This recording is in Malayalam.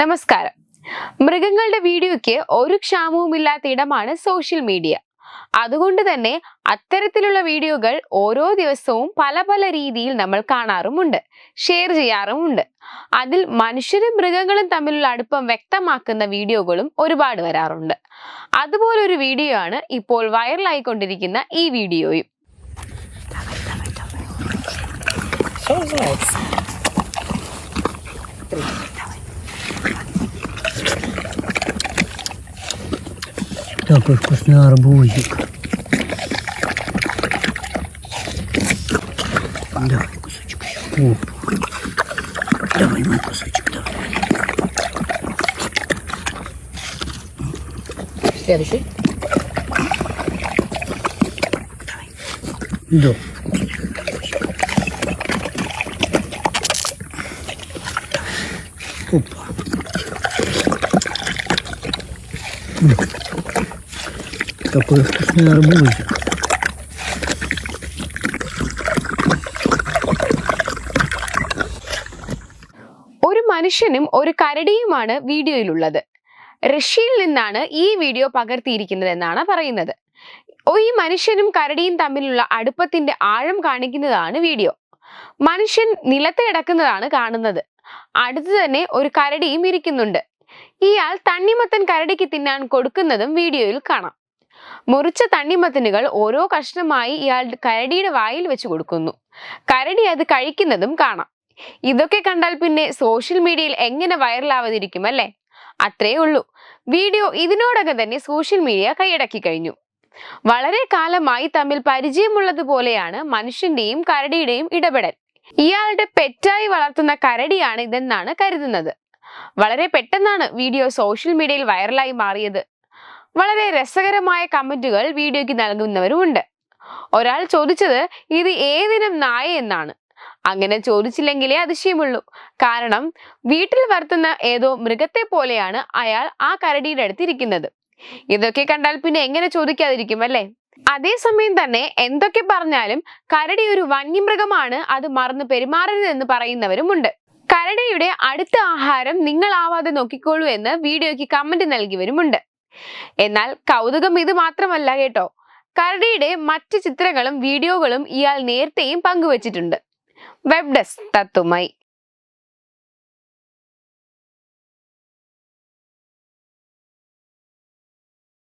നമസ്കാരം. മൃഗങ്ങളുടെ വീഡിയോയ്ക്ക് ഒരു ക്ഷാമവുമില്ലാത്ത ഇടമാണ് സോഷ്യൽ മീഡിയ. അതുകൊണ്ട് തന്നെ അത്തരത്തിലുള്ള വീഡിയോകൾ ഓരോ ദിവസവും പല പല രീതിയിൽ നമ്മൾ കാണാറുമുണ്ട് ഷെയർ ചെയ്യാറുമുണ്ട്. അതിൽ മനുഷ്യരും മൃഗങ്ങളും തമ്മിലുള്ള അടുപ്പം വ്യക്തമാക്കുന്ന വീഡിയോകളും ഒരുപാട് വരാറുണ്ട്. അതുപോലൊരു വീഡിയോ ആണ് ഇപ്പോൾ വൈറലായിക്കൊണ്ടിരിക്കുന്ന ഈ വീഡിയോയും. Такой вкусный арбузик. Давай кусочек еще. Оп. Давай мой кусочек, давай. Следующий. Да. Опа. М. കപ്പ вкусный പോയി ഒരു മനുഷ്യനും ഒരു കരടിയുമാണ് വീഡിയോയിലുള്ളത്. റഷ്യയിൽ നിന്നാണ് ഈ വീഡിയോ പകർത്തിയിരിക്കുന്നത് എന്നാണ് പറയുന്നത് ഈ മനുഷ്യനും കരടിയും തമ്മിലുള്ള അടുപ്പത്തിന്റെ ആഴം കാണിക്കുന്നതാണ് വീഡിയോ. മനുഷ്യൻ നിലത്ത് കിടക്കുന്നതാണ് കാണുന്നത്. അടുത്തു തന്നെ ഒരു കരടിയും ഇരിക്കുന്നുണ്ട്. ഇയാൾ തണ്ണിമത്തൻ കരടിക്ക് തിന്നാൻ കൊടുക്കുന്നതും വീഡിയോയിൽ കാണാം. മുറിച്ച തണ്ണിമത്തനുകൾ ഓരോ കഷ്ണമായി ഇയാൾ കരടിയുടെ വായിൽ വെച്ച് കൊടുക്കുന്നു. കരടി അത് കഴിക്കുന്നതും കാണാം. ഇതൊക്കെ കണ്ടാൽ പിന്നെ സോഷ്യൽ മീഡിയയിൽ എങ്ങനെ വൈറലാവാതിരിക്കും അല്ലേ? അത്രേ ഉള്ളൂ. വീഡിയോ ഇതിനോടകം തന്നെ സോഷ്യൽ മീഡിയ കൈയടക്കി കഴിഞ്ഞു. വളരെ കാലമായി തമ്മിൽ പരിചയമുള്ളതുപോലെയാണ് മനുഷ്യന്റെയും കരടിയുടെയും ഇടപെടൽ. ഇയാളുടെ പെറ്റായി വളർത്തുന്ന കരടിയാണ് ഇതെന്നാണ് കരുതുന്നത്. വളരെ പെട്ടെന്നാണ് വീഡിയോ സോഷ്യൽ മീഡിയയിൽ വൈറലായി മാറിയത്. വളരെ രസകരമായ കമന്റുകൾ വീഡിയോയ്ക്ക് നൽകുന്നവരുമുണ്ട്. ഒരാൾ ചോദിച്ചത് ഇത് ഏതിനം നായ എന്നാണ്? അങ്ങനെ ചോദിച്ചില്ലെങ്കിലേ അതിശയമുള്ളൂ. കാരണം വീട്ടിൽ വളർത്തുന്ന ഏതോ മൃഗത്തെ പോലെയാണ് അയാൾ ആ കരടിയുടെ അടുത്തിരിക്കുന്നത്. ഇതൊക്കെ കണ്ടാൽ പിന്നെ എങ്ങനെ ചോദിക്കാതിരിക്കും അല്ലേ? അതേസമയം തന്നെ എന്തൊക്കെ പറഞ്ഞാലും കരടി ഒരു വന്യമൃഗമാണ് അത് മറന്ന് പെരുമാറരുതെന്ന് പറയുന്നവരുമുണ്ട്. കരടിയുടെ അടുത്ത ആഹാരം നിങ്ങളാവാതെ നോക്കിക്കോളൂ എന്ന് വീഡിയോയ്ക്ക് കമന്റ് നൽകിയവരുമുണ്ട്. എന്നാൽ കൗതുകം ഇത് മാത്രമല്ല കേട്ടോ. കരടിയുടെ മറ്റ് ചിത്രങ്ങളും വീഡിയോകളും ഇയാൾ നേരത്തെയും പങ്കുവച്ചിട്ടുണ്ട്. Web desk തത്തുമായി